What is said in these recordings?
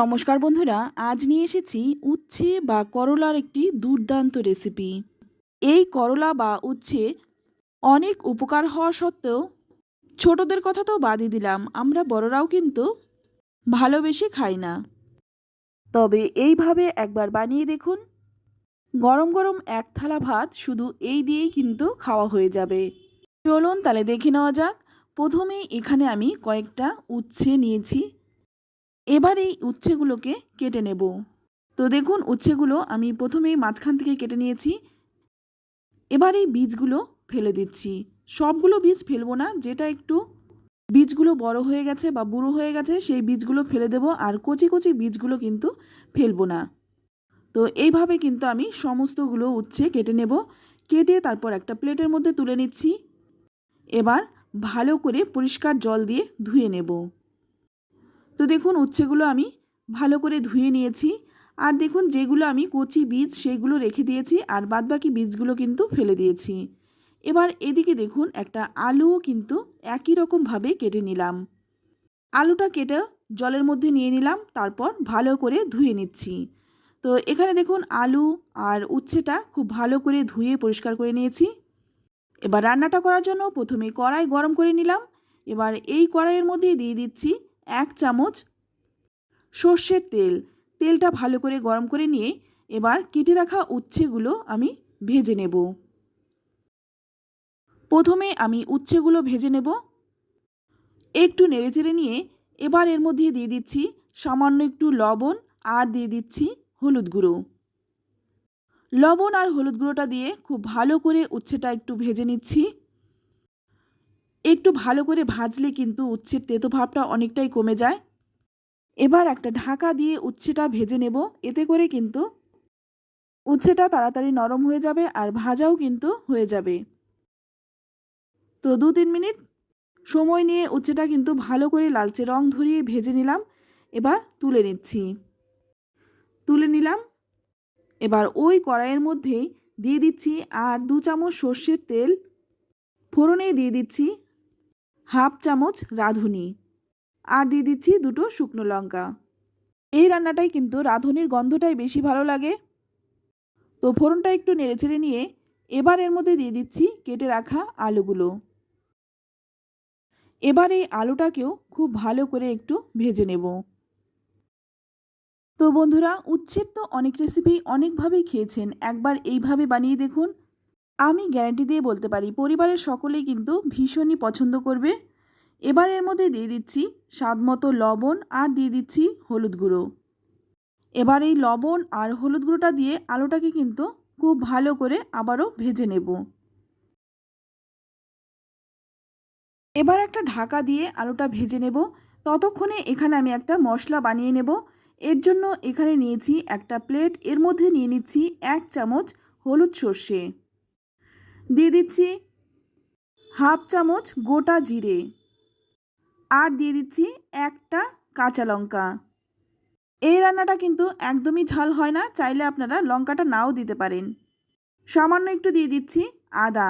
নমস্কার বন্ধুরা, আজ নিয়ে এসেছি উচ্ছে বা করলার একটি দুর্দান্ত রেসিপি এই করলা বা উচ্ছে অনেক উপকার হওয়া সত্ত্বেও ছোটদের কথা তো বাদই দিলাম, আমরা বড়রাও কিন্তু ভালোবেসে খাই না। তবে এইভাবে একবার বানিয়ে দেখুন, গরম গরম এক থালা ভাত শুধু এই দিয়েই কিন্তু খাওয়া হয়ে যাবে। চলুন তাহলে দেখে নেওয়া যাক, প্রথমেই এখানে আমি কয়েকটা উচ্ছে নিয়েছি। এবার এই উচ্ছেগুলোকে কেটে নেব। তো দেখুন, উচ্ছেগুলো আমি প্রথমেই মাঝখান থেকে কেটে নিয়েছি। এবার এই বীজগুলো ফেলে দিচ্ছি। সবগুলো বীজ ফেলব না, যেটা একটু বীজগুলো বড় হয়ে গেছে বা বুড়ো হয়ে গেছে, সেই বীজগুলো ফেলে দেব আর কচি কচি বীজগুলো কিন্তু ফেলব না। তো এইভাবে কিন্তু আমি সমস্তগুলো উচ্ছে কেটে নেব। কেটে তারপর একটা প্লেটের মধ্যে তুলে নিচ্ছি। এবার ভালো করে পরিষ্কার জল দিয়ে ধুয়ে নেব। তো দেখুন উচ্ছেগুলো আমি ভালো করে ধুয়ে নিয়েছি। আর দেখুন যেগুলো আমি কচি বীজ সেগুলো রেখে দিয়েছি আর বাদবাকি বীজগুলো কিন্তু ফেলে দিয়েছি। এবার এদিকে দেখুন একটা আলুও কিন্তু একই রকমভাবে কেটে নিলাম। আলুটা কেটে জলের মধ্যে নিয়ে নিলাম, তারপর ভালো করে ধুয়ে নিচ্ছি। তো এখানে দেখুন আলু আর উচ্ছেটা খুব ভালো করে ধুয়ে পরিষ্কার করে নিয়েছি। এবার রান্নাটা করার জন্য প্রথমে কড়াই গরম করে নিলাম। এবার এই কড়াইয়ের মধ্যে দিয়ে দিচ্ছি এক চামচ সর্ষের তেল। তেলটা ভালো করে গরম করে নিয়ে এবার কেটে রাখা উচ্ছেগুলো আমি ভেজে নেব। প্রথমে আমি উচ্ছেগুলো ভেজে নেব। একটু নেড়েচেড়ে নিয়ে এবার এর মধ্যে দিয়ে দিচ্ছি সামান্য একটু লবণ আর দিয়ে দিচ্ছি হলুদ গুঁড়ো। লবণ আর হলুদ গুঁড়োটা দিয়ে খুব ভালো করে উচ্ছেটা একটু ভেজে নিচ্ছি। একটু ভালো করে ভাজলে কিন্তু উচ্ছের তেতো ভাবটা অনেকটাই কমে যায়। এবার একটা ঢাকা দিয়ে উচ্ছেটা ভেজে নেব, এতে করে কিন্তু উচ্ছেটা তাড়াতাড়ি নরম হয়ে যাবে আর ভাজাও কিন্তু হয়ে যাবে। তো দু তিন মিনিট সময় নিয়ে উচ্ছেটা কিন্তু ভালো করে লালচে রং ধরিয়ে ভেজে নিলাম, এবার তুলে নিচ্ছি। তুলে নিলাম, এবার ওই কড়াইয়ের মধ্যেই দিয়ে দিচ্ছি আর দু চামচ সর্ষের তেল ফোড়নে দিয়ে দিচ্ছি হাফ চামচ রাঁধুনি আর দিয়ে দিচ্ছি দুটো শুকনো লঙ্কা। এই রান্নাটাই কিন্তু রাঁধুনির গন্ধটাই বেশি ভালো লাগে। তো ফোড়নটা একটু নেড়েচেড়ে নিয়ে এবার এর মধ্যে দিয়ে দিচ্ছি কেটে রাখা আলুগুলো। এবার এই আলুটাকেও খুব ভালো করে একটু ভেজে নেব। তো বন্ধুরা উচ্ছের তো অনেক রেসিপি অনেকভাবেই খেয়েছেন। একবার এইভাবে বানিয়ে দেখুন। আমি গ্যারান্টি দিয়ে বলতে পারি, পরিবারের সকলেই কিন্তু ভীষণই পছন্দ করবে। এবার এর মধ্যে দিয়ে দিচ্ছি স্বাদ মতো লবণ আর দিয়ে দিচ্ছি হলুদ গুঁড়ো। এবার এই লবণ আর হলুদ গুঁড়োটা দিয়ে আলুটাকে কিন্তু খুব ভালো করে আবারও ভেজে নেব। এবার একটা ঢাকা দিয়ে আলুটা ভেজে নেব। ততক্ষণে এখানে আমি একটা মশলা বানিয়ে নেব। এর জন্য এখানে নিয়েছি একটা প্লেট। এর মধ্যে নিয়ে নিচ্ছি এক চামচ হলুদ সর্ষে। দিয়ে দিচ্ছি হাফ চামচ গোটা জিরে আর দিয়ে দিচ্ছি একটা কাঁচা লঙ্কা। এই রান্নাটা কিন্তু একদমই ঝাল হয় না, চাইলে আপনারা লঙ্কাটা নাও দিতে পারেন। সামান্য একটু দিয়ে দিচ্ছি আদা।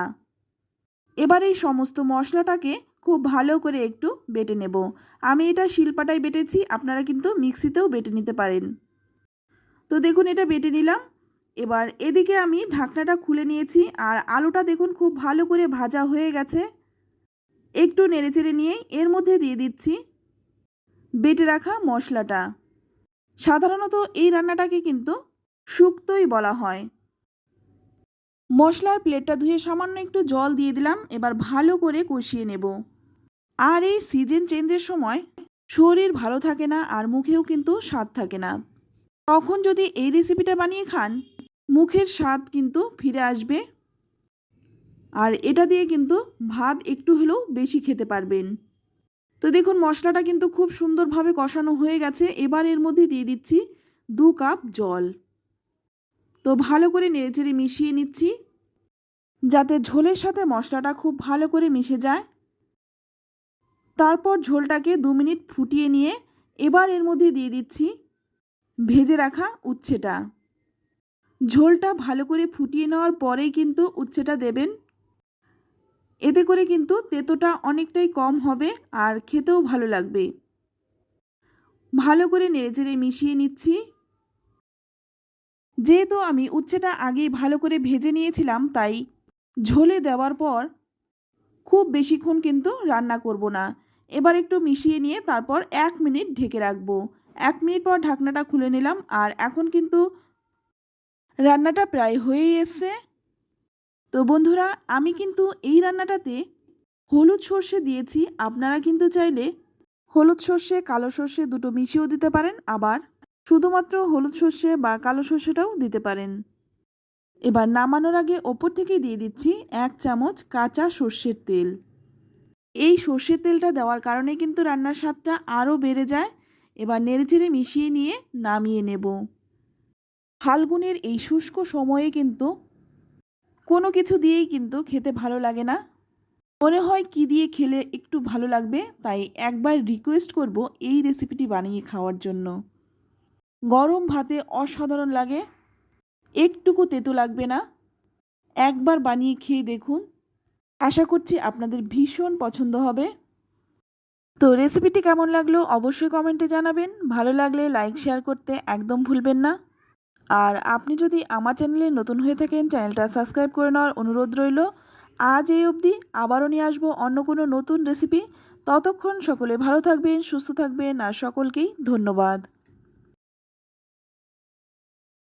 এবার এই সমস্ত মশলাটাকে খুব ভালো করে একটু বেটে নেব। আমি এটা শিলপাটায় বেটেছি, আপনারা কিন্তু মিক্সিতেও বেটে নিতে পারেন। তো দেখুন, এটা বেটে নিলাম। এবার এদিকে আমি ঢাকনাটা খুলে নিয়েছি আর আলুটা দেখুন খুব ভালো করে ভাজা হয়ে গেছে। একটু নেড়েচেড়ে নিয়েই এর মধ্যে দিয়ে দিচ্ছি বেটে রাখা মশলাটা। সাধারণত এই রান্নাটাকে কিন্তু শুক্তই বলা হয়। মশলার প্লেটটা ধুয়ে সামান্য একটু জল দিয়ে দিলাম, এবার ভালো করে কষিয়ে নেব। আর এই সিজন চেঞ্জের সময় শরীর ভালো থাকে না আর মুখেও কিন্তু স্বাদ থাকে না। তখন যদি এই রেসিপিটা বানিয়ে খান মুখের স্বাদ কিন্তু ফিরে আসবে। আর এটা দিয়ে কিন্তু ভাত একটু হলেও বেশি খেতে পারবেন। তো দেখুন, মশলাটা কিন্তু খুব সুন্দরভাবে কষানো হয়ে গেছে। এবার এর মধ্যে দিয়ে দিচ্ছি দু কাপ জল। তো ভালো করে নেড়েচেড়ে মিশিয়ে নিচ্ছি, যাতে ঝোলের সাথে মশলাটা খুব ভালো করে মিশে যায়। তারপর ঝোলটাকে দু মিনিট ফুটিয়ে নিয়ে এবার এর মধ্যে দিয়ে দিচ্ছি ভেজে রাখা উচ্ছেটা। ঝোলটা ভালো করে ফুটিয়ে নেওয়ার পরেই কিন্তু উচ্ছেটা দেবেন। এতে করে কিন্তু তেতোটা অনেকটাই কম হবে আর খেতেও ভালো লাগবে। ভালো করে নেড়েচেড়ে মিশিয়ে নিচ্ছি। যেহেতু আমি উচ্ছেটা আগেই ভালো করে ভেজে নিয়েছিলাম, তাই ঝোলে দেওয়ার পর খুব বেশিক্ষণ কিন্তু রান্না করব না। এবার একটু মিশিয়ে নিয়ে তারপর এক মিনিট ঢেকে রাখব। এক মিনিট পর ঢাকনাটা খুলে নিলাম আর এখন কিন্তু রান্নাটা প্রায় হয়েই এসছে। তো বন্ধুরা, আমি কিন্তু এই রান্নাটাতে হলুদ সর্ষে দিয়েছি। আপনারা কিন্তু চাইলে হলুদ সর্ষে, কালো সর্ষে দুটো মিশিয়েও দিতে পারেন। আবার শুধুমাত্র হলুদ সর্ষে বা কালো সর্ষেটাও দিতে পারেন। এবার নামানোর আগে ওপর থেকে দিয়ে দিচ্ছি এক চামচ কাঁচা সর্ষের তেল। এই সর্ষের তেলটা দেওয়ার কারণে কিন্তু রান্নার স্বাদটা আরও বেড়ে যায়। এবার নেড়েচেড়ে মিশিয়ে নিয়ে নামিয়ে নেব। ফাল্গুনের এই শুষ্ক সময়ে কিন্তু কোনো কিছু দিয়েই কিন্তু খেতে ভালো লাগে না। মনে হয় কি দিয়ে খেলে একটু ভালো লাগবে, তাই একবার রিকোয়েস্ট করব এই রেসিপিটি বানিয়ে খাওয়ার জন্য। গরম ভাতে অসাধারণ লাগে, একটুকু তেতো লাগবে না। একবার বানিয়ে খেয়ে দেখুন। আশা করছি আপনাদের ভীষণ পছন্দ হবে। তো রেসিপিটি কেমন লাগল অবশ্যই কমেন্টে জানাবেন। ভালো লাগলে লাইক শেয়ার করতে একদম ভুলবেন না। আর আপনি যদি আমার চ্যানেলে নতুন হয়ে থাকেন, চ্যানেলটা সাবস্ক্রাইব করে নেওয়ার অনুরোধ রইল। আজ এই অবধি আবারও নিয়ে আসব অন্য কোনো নতুন রেসিপি ততক্ষণ সকলে ভালো থাকবেন, সুস্থ থাকবেন আর সকলকেই ধন্যবাদ।